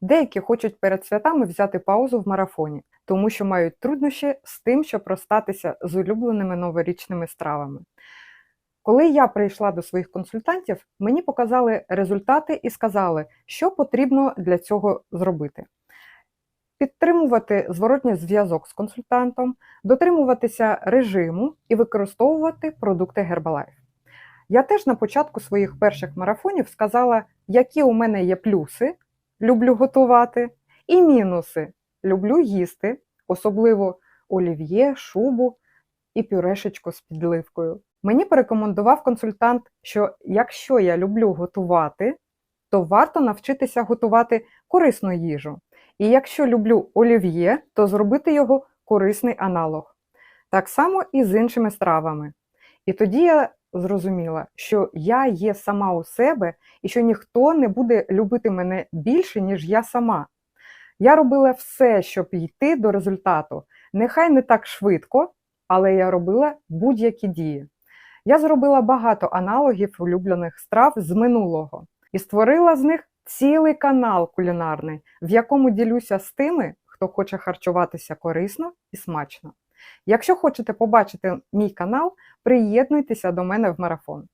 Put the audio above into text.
Деякі хочуть перед святами взяти паузу в марафоні, тому що мають труднощі з тим, щоб розстатися з улюбленими новорічними стравами. Коли я прийшла до своїх консультантів, мені показали результати і сказали, що потрібно для цього зробити. Підтримувати зворотній зв'язок з консультантом, дотримуватися режиму і використовувати продукти Herbalife. Я теж на початку своїх перших марафонів сказала, які у мене є плюси, люблю готувати, і мінуси люблю їсти, особливо олів'є, шубу і пюрешечку з підливкою. Мені порекомендував консультант, що якщо я люблю готувати, то варто навчитися готувати корисну їжу. І якщо люблю олів'є, то зробити його корисний аналог. Так само і з іншими стравами. І тоді я зрозуміла, що я є сама у себе і що ніхто не буде любити мене більше, ніж я сама. Я робила все, щоб йти до результату. Нехай не так швидко, але я робила будь-які дії. Я зробила багато аналогів улюблених страв з минулого і створила з них цілий канал кулінарний, в якому ділюся з тими, хто хоче харчуватися корисно і смачно. Якщо хочете побачити мій канал, приєднуйтеся до мене в марафон.